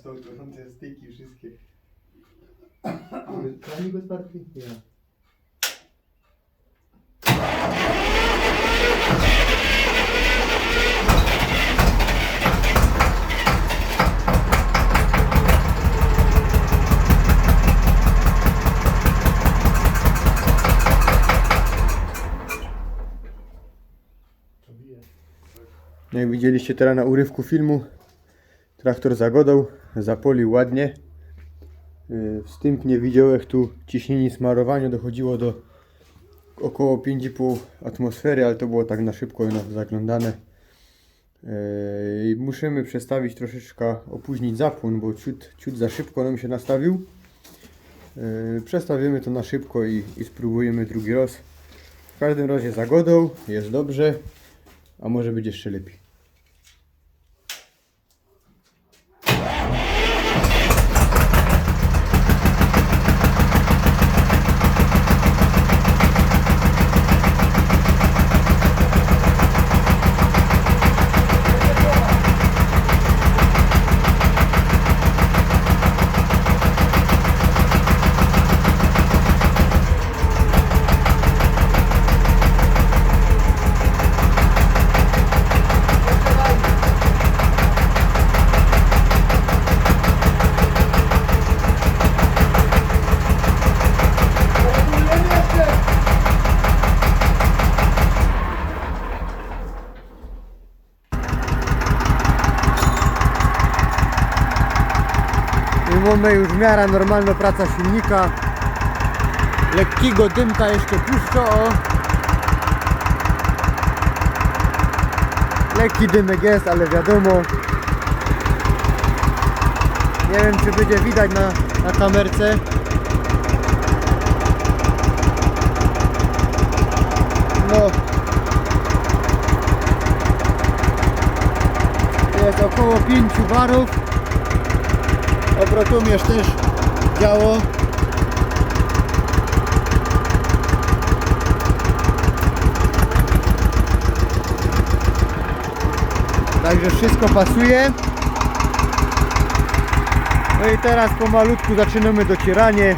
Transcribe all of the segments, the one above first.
Stał gorące styki wszystkie. Kranik otwarty? Ja. Jak widzieliście teraz na urywku filmu, traktor zagodą, zapolił ładnie. Yy, Wstępnie widziałem tu ciśnienie smarowania dochodziło do około 5,5 atmosfery, ale to było tak na szybko na zaglądane. I Musimy przestawić troszeczkę, opóźnić zapłon, bo ciut, ciut za szybko nam się nastawił. Yy, Przestawimy to na szybko i, i spróbujemy drugi raz. W każdym razie zagodą, jest dobrze, a może być jeszcze lepiej. I mamy już w miarę normalna praca silnika. Lekkiego dymka jeszcze puszcza, o. Lekki dymek jest, ale wiadomo. Nie wiem czy będzie widać na, na kamerce. No. Jest około 5 barów. Obrotomierz też działo. Także wszystko pasuje. No i teraz pomalutku zaczynamy docieranie.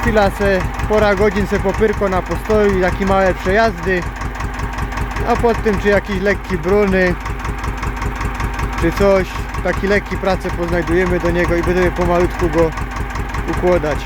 Chwila se, pora godzin se popyrko na postoju i takie małe przejazdy. A pod tym czy jakiś lekki bruny, czy coś, taki lekki pracę poznajdujemy do niego i będziemy pomalutku go układać.